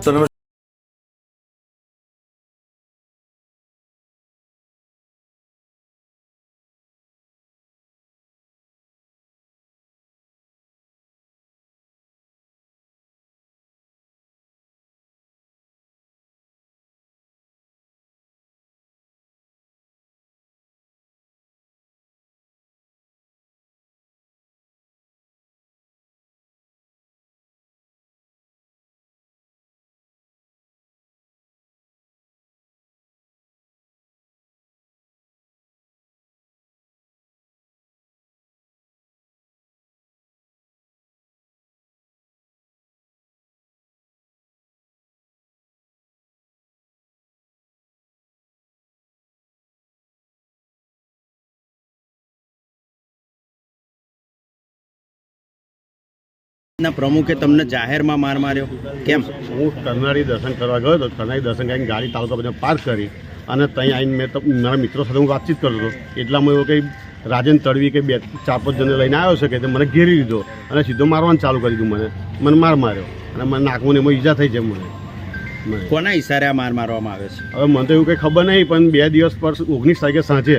その ના પ્રમુખે તમને જાહેરમાં માર માર્યો? કેમ? હું કરનારી દર્શન કરવા ગયો હતો કરનારી દર્શન કરીને ગાડી તાલુકા બધા પાર્ક કરી અને ત્યાં આવીને મેં તો મારા મિત્રો સાથે હું વાતચીત કરતો હતો. એટલામાં એવો કંઈ રાજન તડવી કે બે ચાર પાંચ જણને લઈને આવ્યો છે કે તે મને ઘેરી લીધો અને સીધો મારવાનું ચાલુ કરી દીધું મને. મને માર માર્યો અને મને નાકમાં એમાં ઈજા થઈ છે મને. કોના ઈશારે આ માર મારવામાં આવે છે? હવે મને તો એવું કંઈ ખબર નહીં પણ બે દિવસ પર ઓગણીસ તારીખે સાંજે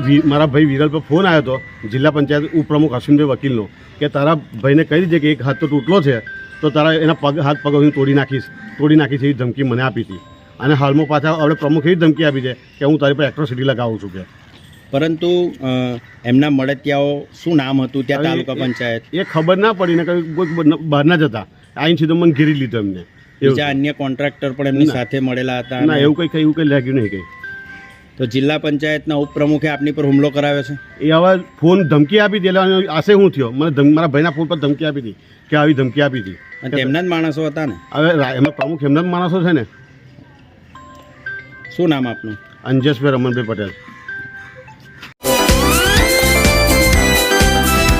મારા ભાઈ વિરલ પર ફોન આવ્યો હતો જિલ્લા પંચાયત ઉપપ્રમુખ અશ્વિનભાઈ વકીલનો કે તારા ભાઈને કહી દીધે કે એક હાથ તો તૂટલો છે તો તારા એના પગ હાથ પગ હું તોડી નાખીશ તોડી નાખીશ એવી ધમકી મને આપી હતી. અને હાલમાં પાછા આપણે પ્રમુખ એવી ધમકી આપી છે કે હું તારી પર એટ્રોસિટી લગાવું છું કે. પરંતુ એમના મળતિયાઓ શું નામ હતું ત્યાં તાલુકા પંચાયત? એ ખબર ના પડી ને કંઈ બહારના જ હતા આઈન સીધો મને ઘેરી લીધો એમને. બીજા અન્ય કોન્ટ્રાક્ટર પણ એમની સાથે મળેલા હતા ના એવું કંઈ કંઈ એવું કંઈ લાગ્યું નહીં કંઈ. તો જિલ્લા પંચાયતના ઉપપ્રમુખે આપની પર હુમલો કરાવ્યો છે? એ હવે ફોન ધમકી આપી એટલે આશે હું થયો. મને મારા ભાઈના ફોન પર ધમકી આપી હતી કે આવી ધમકી આપી હતી. અને તેમના જ માણસો હતા ને? હવે એમના એમાં પ્રમુખ એમના જ માણસો છે ને? શું નામ આપનું? અંજેશભાઈ રમણભાઈ પટેલ.